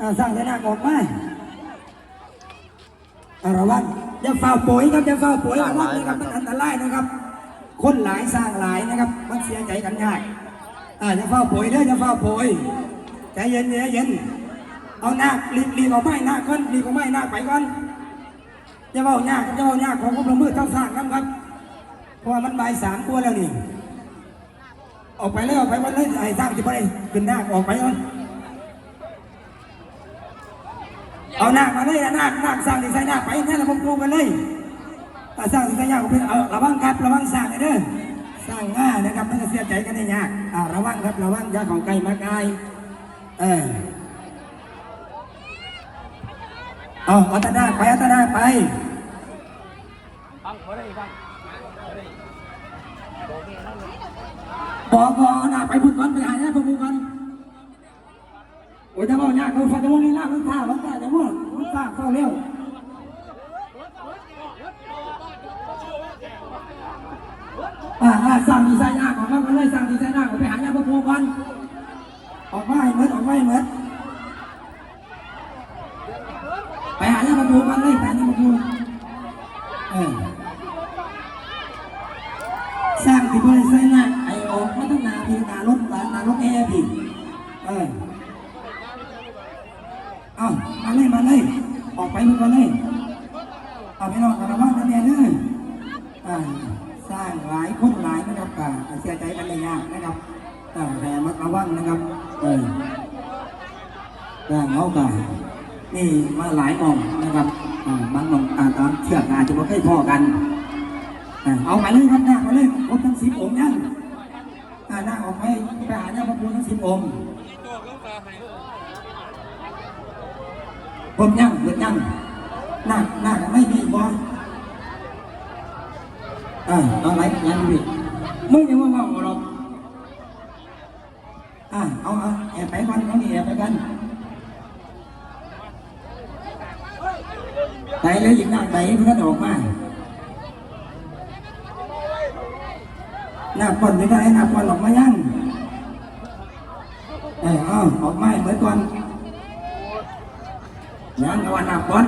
อ่าสร้างชนะออกมาอ่าระวังอย่าเฝ้าปุ๋ยครับอย่าเฝ้าปุ๋ยระวังนะครับมันอันตรายนะครับ คนหลายสร้างหลายนะครับ มันเสียใจกันยากอ่าอย่าเฝ้าปุ๋ยเด้ออย่าเฝ้าปุ๋ยใจเย็นใจเย็นเอาหน้ารีบรีบเอาไม้หน้าก่อนรีบเอาไม้หน้าไปก่อนอย่าเฝ้าหน้าอย่าเฝ้าหน้าของผมละมือต้องสร้างครับครับเพราะว่ามันใบายสามตัวแล้วนี่ออกไปเลยออกไปวันเลยไอ้สร้างจะไปขึ้นหน้าออกไปก่อน เอาหน้ามาเลยนะหน้าหน้าสร้างที่ใส่หน้าไปแน่ละผมดูกันเลยถ้าสร้างที่ใส่หน้าก็เป็นเอาระวังครับระวังสร้างให้เด้อสร้างง่ายนะครับม่ต้องเสียใจกันได้ยากอ่าระวังครับระวังยาของไก่มาไกลเออเอาอาตนาไปอาตนาไปบอกพอหน้าไปพุ่นก่อนไปหาเนี่ยพวกมึงก่อน โอ้ยจะบอกเนี่ยเขาฟังจะว่านี่ล่ามันท่ามันท่าจะว่ามันท่าเข้าเร็วอ่าสั่งดีไซน์หน้าของเราก็เลยสั่งดีไซน์หน้าของไปหาเนี่ยพวกมึงก่อนออกมาให้เหมือนออกมาให้เหมือนไปหาเนี่ยพวกมึงก่อนเลยไป ระวังนะเนี่ยเด้ออ่าสร้างหลายคนหลายนะครับอ่าเสียใจกันเลยยากนะครับอ่าแต่มัดระวังนะครับ เออสร้างเอากันนี่มาหลายมองนะครับอ่าบางมองอ่าตามเชือกอาจจะไม่เคยพอกันอะเอาไปเลยครับหน้าไปเลยครบทั้งสิบองค์ยังอ่าหน้าออกไปไปหาหน้าพระพุทธทั้งสิบองค์ผมยังเบิดยังหน้าหน้าไม่มีบอล อ่าเอาไหนยังพี่มึงยังว่าเมาหรอกอ่าเอาเอาแอบไปกันเอานี่แอบไปกันไปเลยหยิบหน้าไปเพื่อนออกมาหน้าปนไม่ได้หน้าปนออกมายังเออออกมาเหมือนก่อนยังกวันหน้าปน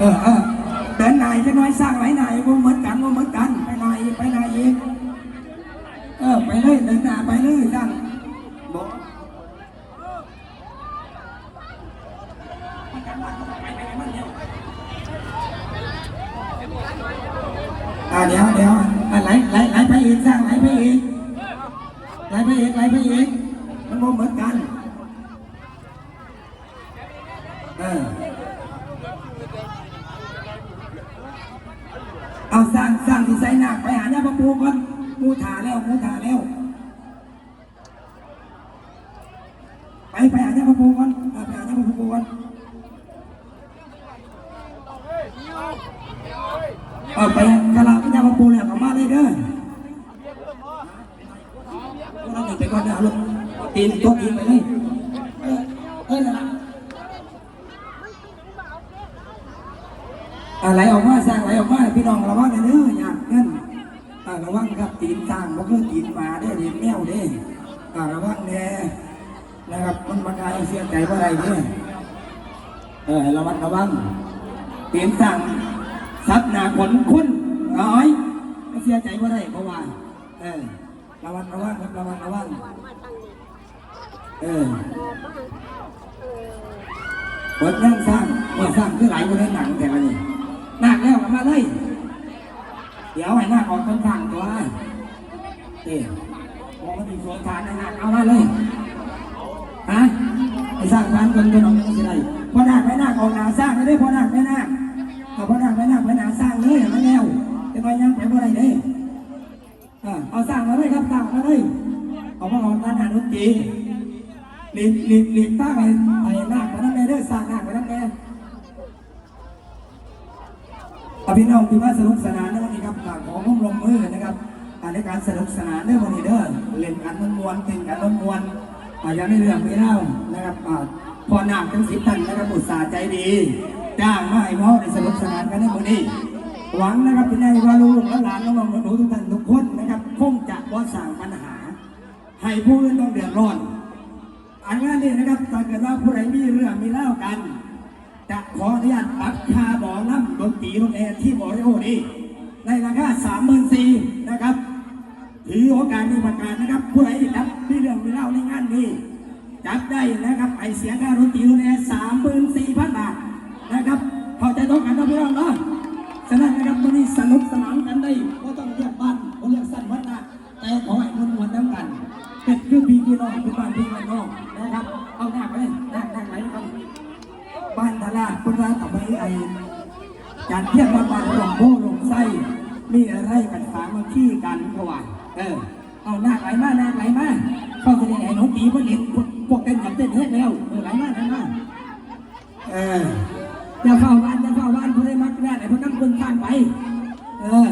เออเออเดินนายจะน้อยสร้างไหนนายว่าเหมือนกันว่าเหมือนกันไปนายไปนายอีกเออไปเลยเดินหน้าไปเลยสร้างบอกอ่าเดี๋ยวเดี๋ยวไหลไหลไหลไปอีกสร้างไหลไปอีกไหลไปอีกไหลไปอีกมันบ่เหมือนกันเออ เอาสร้างสร้างที่ใส่หนักไปหาเนี่ยพระปูก่อนปูถาแล้วปูถาแล้ว ไปไปหาเนี่ยพระปูก่อนเอาไปหาเนี่ยพระปูก่อนเอาไปกะลาพระพระปูแล้วก็มาเลยเด้อเราไปก่อนเด้อลูกตีนตัวตีนไปเลยเออเออนั่นล่ะ อะไรออกมาสร้างอะไรออกมาพี่น้องระวังนะเด้ออยากเงินอ่าระวังครับตีนสร้างบ่คือตีนหมาเด้อเรียนแมวเด้ออ่าระวังแน่นะครับมันมากายเสียใจว่าอะไรเด้อเออระวังระวังตีนสร้างซับหนาขนคุ้นน้อยไม่เสียใจว่าอะไรเพราะว่าเออระวังระวังครับระวังระวังเออเปิดยังสร้างว่าสร้างคือไหลคนในหนังแต่ละนี่ แล้วมาเลย เดี๋ยวให้หน้าออกคนข้างตัวเอ๊ะมองมาถึงสวนทานนะหนักเอามาเลย ฮะไปสร้างทานคนกันออกยังไงพอหนักไปหนักออกหนาสร้างไม่ได้พอหนักไปหนักเอาพอหนักไปหนักไปหนาสร้างเลยมันแล้วจะไปยังไปบ่ได้เลยอ่าเอาสร้างมาเลยครับสร้างมาเลยเอามาออกการหาดนตรีหลีกหลีกหลีกตั้งไอ้ไอ้นาคไปนั่นเลยเด้อสร้างหน้าคไปนั่นเลย เอาพี่น้องที่มาสนุกสนานในวันนี้ครับฝากของร่วมลงมือนะครับอ่าในการสนุกสนานในวันนี้เด้อเล่นกันมันมวนเต้นกันมันมวนอาอย่างในเรื่องไม่เล่านะครับพอหนาคทั้งสิบท่านนะครับอุตส่าใจดีจ้างมาให้พ่อได้สนุกสนานกันในวันนี้หวังนะครับเป็นไงว่าลูกและหลานน้องๆหนูทุกท่านทุกคนนะครับคงจะว่าสั่งปัญหา ให้ผู้อื่นต้องเดือดร้อน อันงานนี้นะครับถ้าเกิดว่าผู้ใดมีเรื่องมีเล่ากัน จะขออนุญาตปรับค่าบอลำดนตรีรถแอร์ที่บริโภคนี้ในราคาสามหมื่นสี่นะครับถือโอกาสนี้ประกาศนะครับ ผู้ใดจับมีเรื่องมีเล่าในงานนี้จับได้นะครับไอเสียค่ารถตีรถแอร์สามหมื่นสี่พันบาทนะครับเข้าใจตรงกันนะพี่น้องเนาะฉะนั้นนะครับวันนี้สนุกสนานกันได้ก็ต้องเรียกบ้านก็เรียกสั้นวัดนะแต่ขอให้มวลมวลน้ำกัน เป็นคือพี่พี่น้องคือบ้านพี่บ้านน้อง คนร้านต่อไปไอการเทียบว่าบานหลงโบหลงไส้มีอะไรกันสามัคคีกันเขาว่าเออ เอาหน้าไหลมาหน้าไหลมาเข้าแสดงไอ้น้องตีพวกเด็กพวกกเต้นกับเต้นเฮ็ดแล้วเออไหลมาไหลมาเอออย่าเข้าบ้านอย่าเข้าบ้านผู้ใดมักได้ไหนพวกนั่งคนข้างไป เออ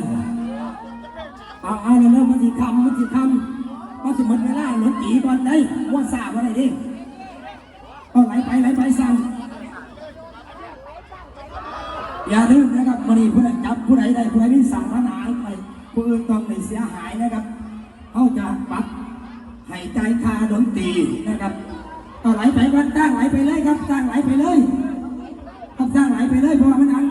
เอาเอาเร็วมันสิคำมันสิคำมันสิหมดเวลาหลงตีก่อนได้ว่าสาบอะไรดิเอาไหลไปไหลไปสั่ง อย่าลืมนะครับมันนี้ผู้ใดจับผู้ใดใดผู้ใดที่สั่งปัญหาไปผู้อื่นต้องไม่เสียหายนะครับเขาจะปรับหายใจายค่าดนตรีนะครับเอไหลไปกันตั้งไหลไปเลยครับตั้งไหลไปเลยครับตั้งไหลไปเลยเพราะว่ามันอัน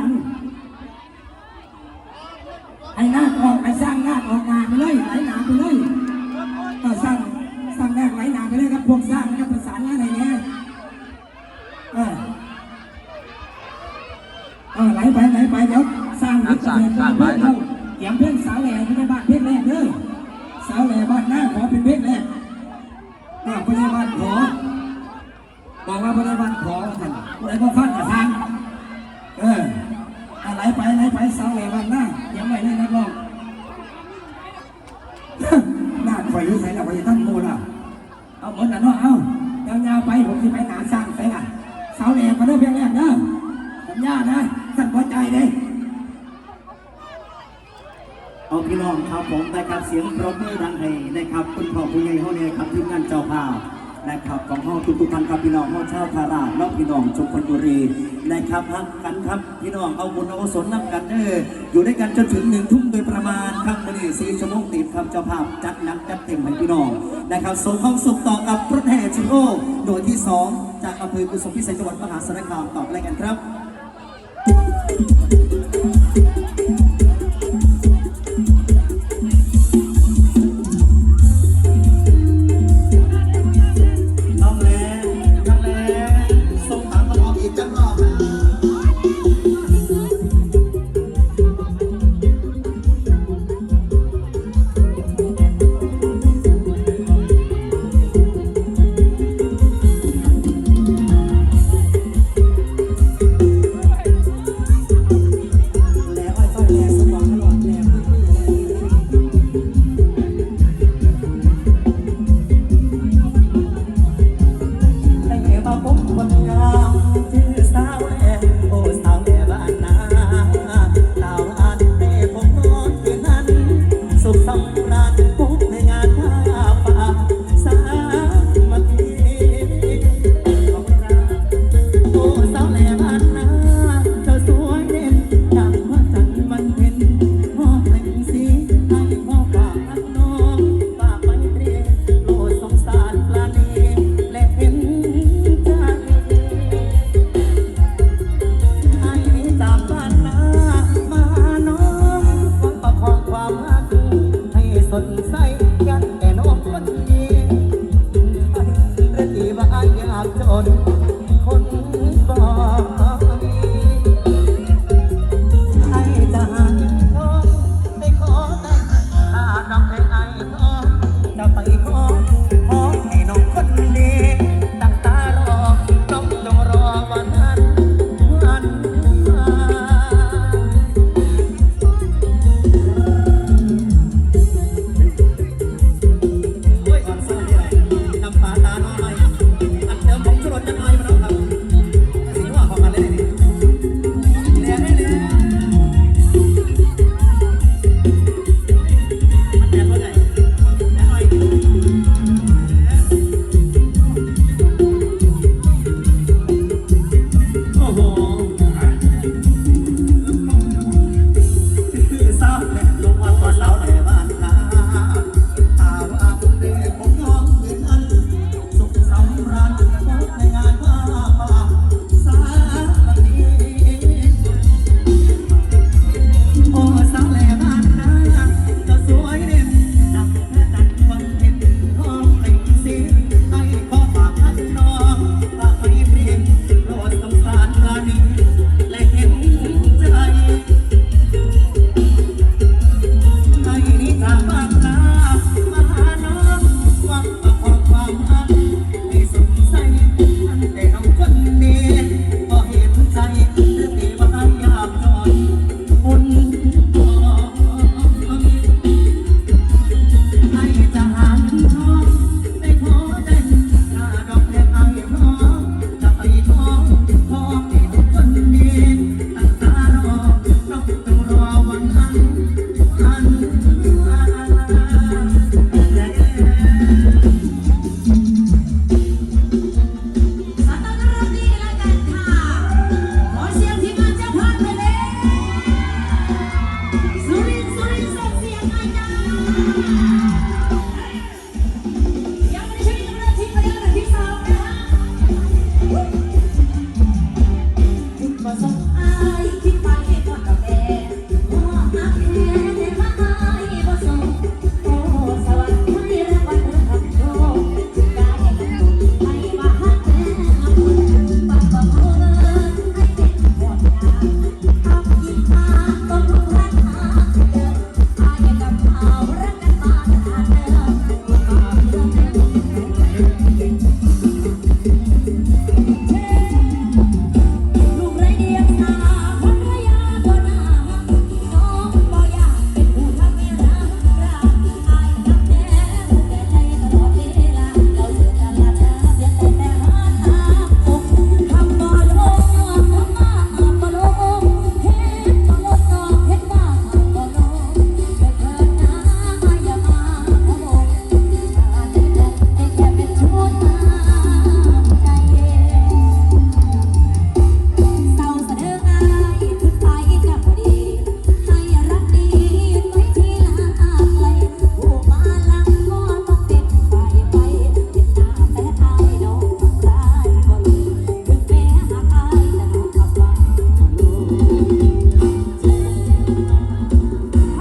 พยาบาลขอบอกว่าพยาบาลขอท่านอะไรก็ฟังกับทางเอออะไรไปอะไรไปสาวแหล่บ้านหน้ายังไม่ได้นักร้องหน้าคอยยุ่งใส่ละคอยตั้งโมล่ะเอาหมดละเนาะเอายาวๆไปผมจะไปหนาสร้างไปอะสาวแหล่ก็ได้เพียงแรกเด้อสัญญานะสั่นพอใจเด้เอา พี่น้องครับผมนะครับเสียงปรบมือดังให้นะครับคุณพ่อผู้ใหญ่เฮาเนี่ยครับทีมงานเจ้าภาพนะครับของเฮาทุกๆท่านครับพี่น้องเฮาชาวพาราและพี่น้องชุมพลบุรีนะครับฮักกันครับพี่น้องเอาบุญเอากุศลนํกันเด้ออยู่ด้วยกันจนถึงหนึ่งทุ่มโดยประมาณครับมื้อนี้สี่ชั่วโมงติดครับเจ้าภาพจัดหนักจัดเต็มให้พี่น้องนะครับส่งความสุขต่อกับพระแห่ชิโร่โดยที่สองจากอำเภอกุสุมพิสัยจังหวัดมหาสารคามตอบอะไรกันครับ พ